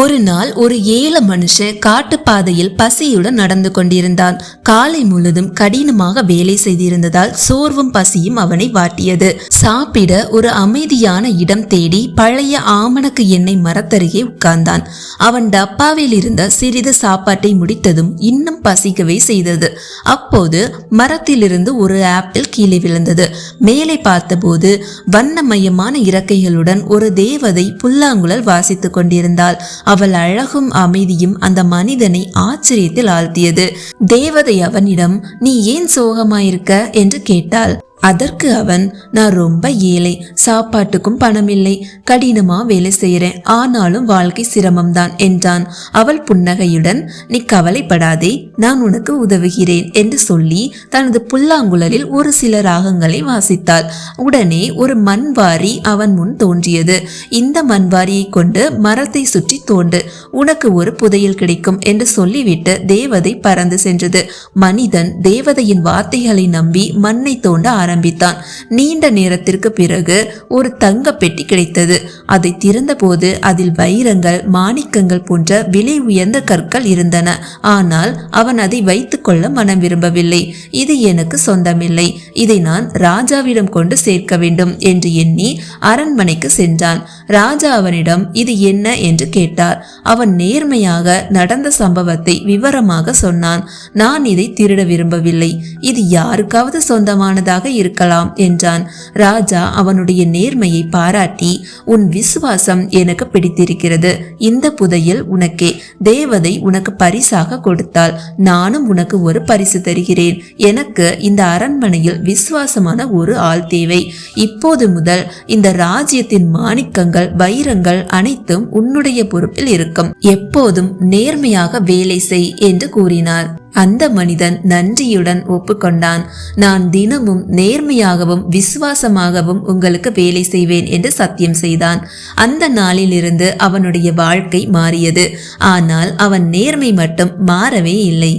ஒரு நாள் ஒரு ஏழை மனுஷன் காட்டுப்பாதையில் பசியுடன் நடந்து கொண்டிருந்தான். காலை முழுதும் கடினமாக வேலை செய்திருந்ததால் சோர்வும் பசியும் அவனை வாட்டியது. சாப்பிட ஒரு அமைதியான இடம் தேடி பழைய ஆமணக்கு எண்ணெய் மரத்தருகே உட்கார்ந்தான். அவன் டப்பாவில் இருந்த சிறிது சாப்பாட்டை முடித்ததும் இன்னும் பசிக்கவே செய்தது. அப்போது மரத்திலிருந்து ஒரு ஆப்பிள் கீழே விழுந்தது. மேலே பார்த்தபோது வண்ணமயமான இறக்கைகளுடன் ஒரு தேவதை புல்லாங்குழல் வாசித்துக் கொண்டிருந்தாள். அவள் அழகும் அமைதியும் அந்த மனிதனை ஆச்சரியத்தில் ஆழ்த்தியது. தேவதை அவனிடம் நீ ஏன் சோகமாயிருக்க? என்று கேட்டாள். அதற்கு அவன் நான் ரொம்ப ஏழை சாப்பாட்டுக்கும் பணமில்லை கடினமா வேலை செய்கிறேன் ஆனாலும் வாழ்க்கை சிரமம்தான் என்றான். அவள் புன்னகையுடன் நீ கவலைப்படாதே நான் உனக்கு உதவுகிறேன் என்று சொல்லி தனது புல்லாங்குழலில் ஒரு சில ராகங்களை வாசித்தாள். உடனே ஒரு மண்வாரி அவன் முன் தோன்றியது. இந்த மண்வாரியை கொண்டு மரத்தை சுற்றி தோண்டு உனக்கு ஒரு புதையல் கிடைக்கும் என்று சொல்லிவிட்டு தேவதை பறந்து சென்றது. மனிதன் தேவதையின் வார்த்தைகளை நம்பி மண்ணை தோண்ட ஆரம்பித்தான். நீண்ட நேரத்திற்கு பிறகு ஒரு தங்க பெட்டி கிடைத்தது. அதை திறந்தபோது அதில் வைரங்கள் மாணிக்கங்கள் போன்ற விலை உயர்ந்த கற்கள் இருந்தன. ஆனால் அவன் அதை வைத்துக்கொள்ள மனம் விரும்பவில்லை. இது எனக்கு சொந்தமில்லை. இதை நான் ராஜாவிடம் கொண்டு சேர்க்க வேண்டும் என்று எண்ணி அரண்மனைக்கு சென்றான். ராஜா அவனிடம் இது என்ன? என்று கேட்டார். அவன் நேர்மையாக நடந்த சம்பவத்தை விவரமாக சொன்னான். நான் இதை திருட விரும்பவில்லை. இது யாருக்காவது சொந்தமானதாக இருக்கலாம் என்றான். ராஜா அவனுடைய நேர்மையை பாராட்டி உன் விசுவாசம் எனக்கு பிடித்திருக்கிறது. இந்த புதையல் உனக்கே. தேவதை உனக்கு பரிசாக கொடுத்தாள். நானும் உனக்கு ஒரு பரிசு தருகிறேன். எனக்கு இந்த அரண்மனையில் விசுவாசமான ஒரு ஆள் தேவை. இப்போது முதல் இந்த ராஜ்யத்தின் மாணிக்கங்கள் வைரங்கள் அனைத்தும் உன்னுடைய பொறுப்பில் இருக்கும். எப்போதும் நேர்மையாக வேலை செய் என்று கூறினார். அந்த மனிதன் நன்றியுடன் ஒப்புக்கொண்டான். நான் தினமும் நேர்மையாகவும் விசுவாசமாகவும் உங்களுக்கு வேலை செய்வேன் என்று சத்தியம் செய்தான். அந்த நாளிலிருந்து அவனுடைய வாழ்க்கை மாறியது. ஆனால் அவன் நேர்மை மட்டும் மாறவே இல்லை.